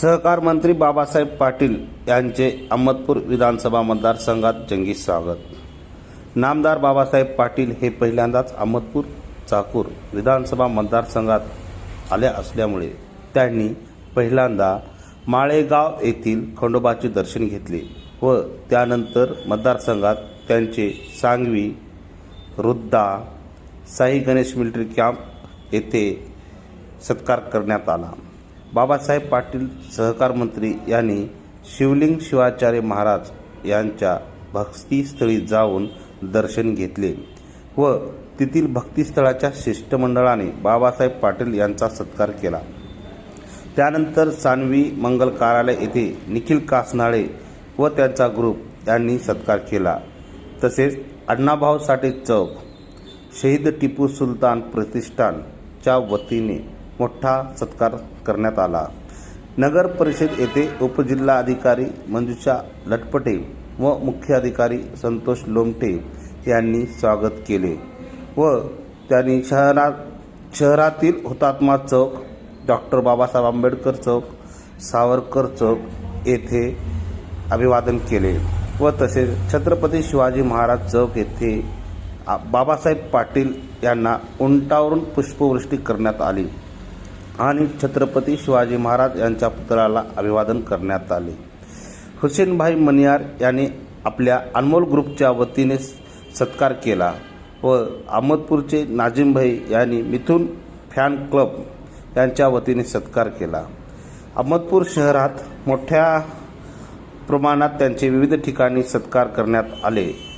सहकार मंत्री बाबासाहेब पाटील यांचे अहमदपूर विधानसभा मतदारसंघात जंगी स्वागत. नामदार बाबासाहेब पाटील हे पहिल्यांदाच अहमदपूर चाकूर विधानसभा मतदारसंघात आल्या असल्यामुळे त्यांनी पहिल्यांदा माळेगाव येथील खंडोबाचे दर्शन घेतले व त्यानंतर मतदारसंघात त्यांचे सांगवी रुद्दा साई गणेश मिलिटरी कॅम्प येथे सत्कार करण्यात आला. बाबासाहेब पाटील सहकार मंत्री यांनी शिवलिंग शिवाचार्य महाराज यांच्या भक्तीस्थळी जाऊन दर्शन घेतले व तेथील भक्तिस्थळाच्या शिष्टमंडळाने बाबासाहेब पाटील यांचा सत्कार केला. त्यानंतर सानवी मंगल कार्यालय येथे निखिल कासनाळे व त्यांचा ग्रुप यांनी सत्कार केला. तसेच अण्णाभाऊ साठे चौक शहीद टिपू सुलतान प्रतिष्ठानच्या वतीने मोठा सत्कार करण्यात आला. नगर परिषद येथे उपजिल्हाधिकारी मंजुषा लटपटे व मुख्य अधिकारी संतोष लोमटे यांनी स्वागत केले व त्यांनी शहरात शहरातील हुतात्मा चौक डॉक्टर बाबासाहेब आंबेडकर चौक सावरकर चौक येथे अभिवादन केले व तसेच छत्रपती शिवाजी महाराज चौक येथे बाबासाहेब पाटील यांना उंटावरून पुष्पवृष्टी करण्यात आली. आणि छत्रपती शिवाजी महाराज यांच्या पुतळ्याला अभिवादन करण्यात आले. हुसेनभाई मनियार यांनी आपल्या अनमोल ग्रुपच्या वतीने सत्कार केला व अहमदपूरचे नाजिमभाई यांनी मिथुन फॅन क्लब यांच्या वतीने सत्कार केला. अहमदपूर शहरात मोठ्या प्रमाणात त्यांचे विविध ठिकाणी सत्कार करण्यात आले.